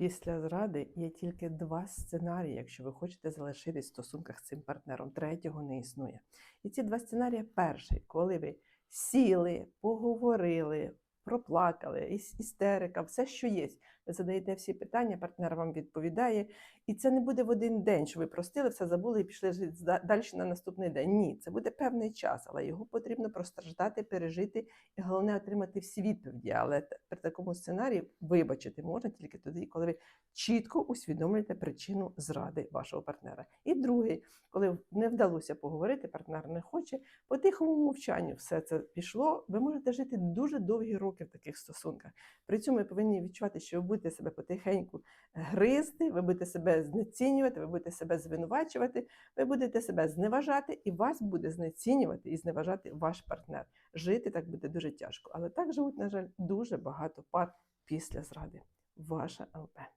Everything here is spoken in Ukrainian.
Після зради є тільки два сценарії, якщо ви хочете залишитись в стосунках з цим партнером. Третього не існує. І ці два сценарії: перший, коли ви сіли, поговорили, проплакали, іс- істерика, все, що є. Ви задаєте всі питання, партнер вам відповідає. І це не буде в один день, що ви простили, все забули і пішли жити далі на наступний день. Ні, це буде певний час, але його потрібно простраждати, пережити і головне отримати всі відповіді. Але при такому сценарії вибачити можна тільки тоді, коли ви чітко усвідомлюєте причину зради вашого партнера. І другий, коли не вдалося поговорити, партнер не хоче, по тихому мовчанню все це пішло. Ви можете жити дуже довгі роки в таких стосунках. При цьому ви повинні відчувати, що ви будете себе потихеньку гризти, ви будете себе знецінювати, ви будете себе звинувачувати, ви будете себе зневажати, і вас буде знецінювати і зневажати ваш партнер. Жити так буде дуже тяжко. Але так живуть, на жаль, дуже багато пар після зради. Ваша ЛП.